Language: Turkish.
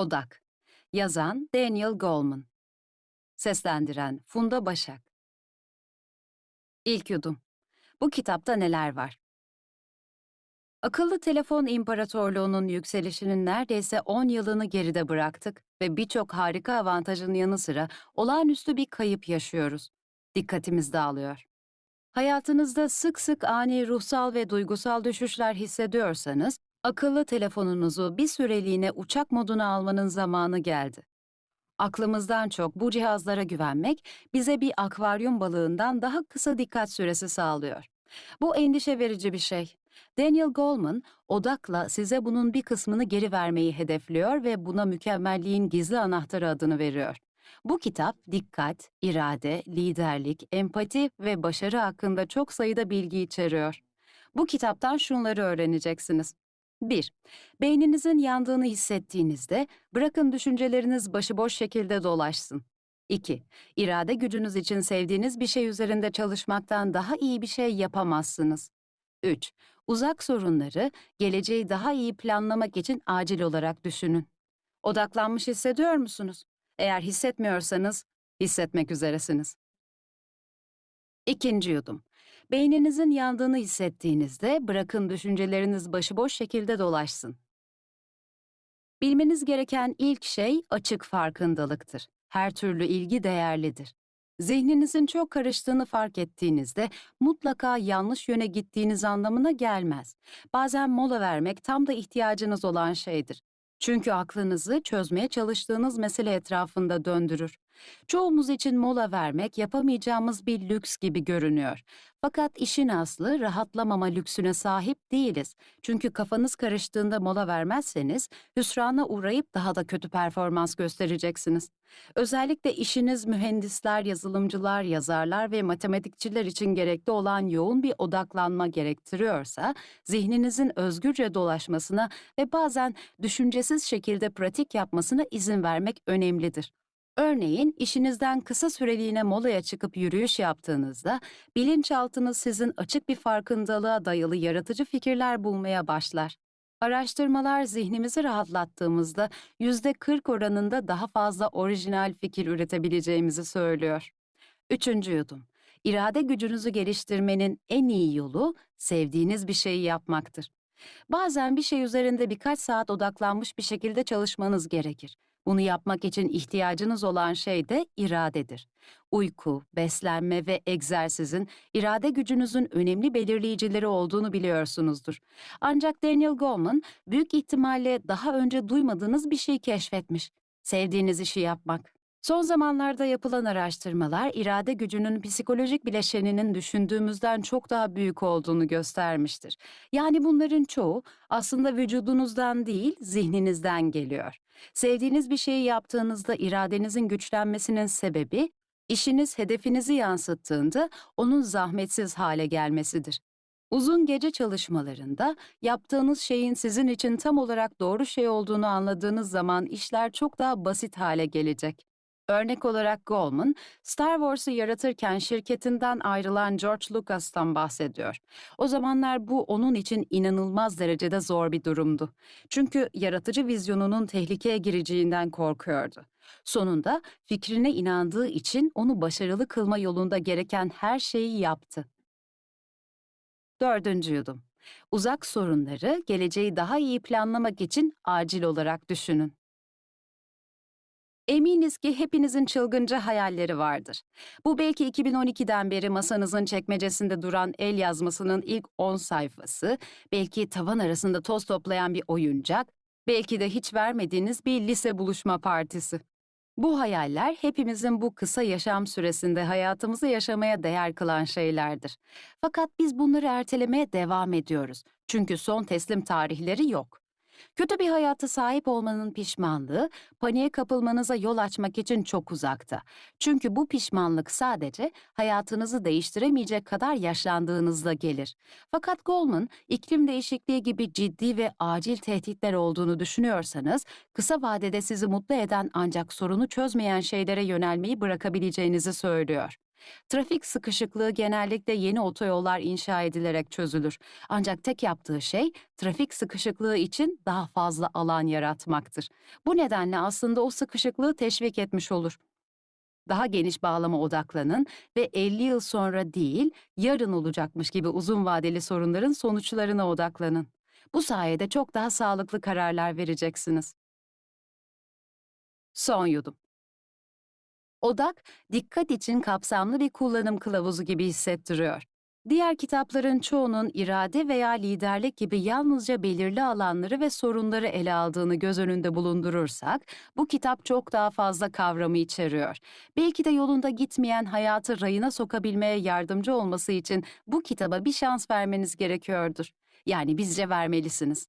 Odak. Yazan Daniel Goleman. Seslendiren Funda Başak. İlk yudum. Bu kitapta neler var? Akıllı telefon imparatorluğunun yükselişinin neredeyse 10 yılını geride bıraktık ve birçok harika avantajın yanı sıra olağanüstü bir kayıp yaşıyoruz. Dikkatimiz dağılıyor. Hayatınızda sık sık ani ruhsal ve duygusal düşüşler hissediyorsanız, akıllı telefonunuzu bir süreliğine uçak moduna almanın zamanı geldi. Aklımızdan çok bu cihazlara güvenmek bize bir akvaryum balığından daha kısa dikkat süresi sağlıyor. Bu endişe verici bir şey. Daniel Goleman, odakla size bunun bir kısmını geri vermeyi hedefliyor ve buna mükemmelliğin gizli anahtarı adını veriyor. Bu kitap dikkat, irade, liderlik, empati ve başarı hakkında çok sayıda bilgi içeriyor. Bu kitaptan şunları öğreneceksiniz. 1. Beyninizin yandığını hissettiğinizde bırakın düşünceleriniz başıboş şekilde dolaşsın. 2. İrade gücünüz için sevdiğiniz bir şey üzerinde çalışmaktan daha iyi bir şey yapamazsınız. 3. Uzak sorunları geleceği daha iyi planlamak için acil olarak düşünün. Odaklanmış hissediyor musunuz? Eğer hissetmiyorsanız hissetmek üzeresiniz. İkinci yudum. Beyninizin yandığını hissettiğinizde bırakın düşünceleriniz başıboş şekilde dolaşsın. Bilmeniz gereken ilk şey açık farkındalıktır. Her türlü ilgi değerlidir. Zihninizin çok karıştığını fark ettiğinizde mutlaka yanlış yöne gittiğiniz anlamına gelmez. Bazen mola vermek tam da ihtiyacınız olan şeydir. Çünkü aklınızı çözmeye çalıştığınız mesele etrafında döndürür. Çoğumuz için mola vermek yapamayacağımız bir lüks gibi görünüyor. Fakat işin aslı rahatlamama lüksüne sahip değiliz. Çünkü kafanız karıştığında mola vermezseniz hüsrana uğrayıp daha da kötü performans göstereceksiniz. Özellikle işiniz mühendisler, yazılımcılar, yazarlar ve matematikçiler için gerekli olan yoğun bir odaklanma gerektiriyorsa, zihninizin özgürce dolaşmasına ve bazen düşüncesiz şekilde pratik yapmasına izin vermek önemlidir. Örneğin işinizden kısa süreliğine molaya çıkıp yürüyüş yaptığınızda bilinçaltınız sizin açık bir farkındalığa dayalı yaratıcı fikirler bulmaya başlar. Araştırmalar zihnimizi rahatlattığımızda yüzde 40 oranında daha fazla orijinal fikir üretebileceğimizi söylüyor. Üçüncü yudum. İrade gücünüzü geliştirmenin en iyi yolu sevdiğiniz bir şeyi yapmaktır. Bazen bir şey üzerinde birkaç saat odaklanmış bir şekilde çalışmanız gerekir. Bunu yapmak için ihtiyacınız olan şey de iradedir. Uyku, beslenme ve egzersizin irade gücünüzün önemli belirleyicileri olduğunu biliyorsunuzdur. Ancak Daniel Goleman büyük ihtimalle daha önce duymadığınız bir şey keşfetmiş. Sevdiğiniz işi yapmak. Son zamanlarda yapılan araştırmalar irade gücünün psikolojik bileşeninin düşündüğümüzden çok daha büyük olduğunu göstermiştir. Yani bunların çoğu aslında vücudunuzdan değil, zihninizden geliyor. Sevdiğiniz bir şeyi yaptığınızda iradenizin güçlenmesinin sebebi, işiniz hedefinizi yansıttığında onun zahmetsiz hale gelmesidir. Uzun gece çalışmalarında yaptığınız şeyin sizin için tam olarak doğru şey olduğunu anladığınız zaman işler çok daha basit hale gelecek. Örnek olarak Goldman, Star Wars'ı yaratırken şirketinden ayrılan George Lucas'tan bahsediyor. O zamanlar bu onun için inanılmaz derecede zor bir durumdu. Çünkü yaratıcı vizyonunun tehlikeye gireceğinden korkuyordu. Sonunda fikrine inandığı için onu başarılı kılma yolunda gereken her şeyi yaptı. Dördüncü yudum. Uzak sorunları geleceği daha iyi planlamak için acil olarak düşünün. Eminiz ki hepinizin çılgınca hayalleri vardır. Bu belki 2012'den beri masanızın çekmecesinde duran el yazmasının ilk 10 sayfası, belki tavan arasında toz toplayan bir oyuncak, belki de hiç vermediğiniz bir lise buluşma partisi. Bu hayaller hepimizin bu kısa yaşam süresinde hayatımızı yaşamaya değer kılan şeylerdir. Fakat biz bunları ertelemeye devam ediyoruz. Çünkü son teslim tarihleri yok. Kötü bir hayata sahip olmanın pişmanlığı, paniğe kapılmanıza yol açmak için çok uzakta. Çünkü bu pişmanlık sadece hayatınızı değiştiremeyecek kadar yaşlandığınızda gelir. Fakat Goldman, iklim değişikliği gibi ciddi ve acil tehditler olduğunu düşünüyorsanız, kısa vadede sizi mutlu eden ancak sorunu çözmeyen şeylere yönelmeyi bırakabileceğinizi söylüyor. Trafik sıkışıklığı genellikle yeni otoyollar inşa edilerek çözülür. Ancak tek yaptığı şey trafik sıkışıklığı için daha fazla alan yaratmaktır. Bu nedenle aslında o sıkışıklığı teşvik etmiş olur. Daha geniş bağlama odaklanın ve 50 yıl sonra değil, yarın olacakmış gibi uzun vadeli sorunların sonuçlarına odaklanın. Bu sayede çok daha sağlıklı kararlar vereceksiniz. Son yudum. Odak, dikkat için kapsamlı bir kullanım kılavuzu gibi hissettiriyor. Diğer kitapların çoğunun irade veya liderlik gibi yalnızca belirli alanları ve sorunları ele aldığını göz önünde bulundurursak, bu kitap çok daha fazla kavramı içeriyor. Belki de yolunda gitmeyen hayatı rayına sokabilmeye yardımcı olması için bu kitaba bir şans vermeniz gerekiyordur. Yani bizce vermelisiniz.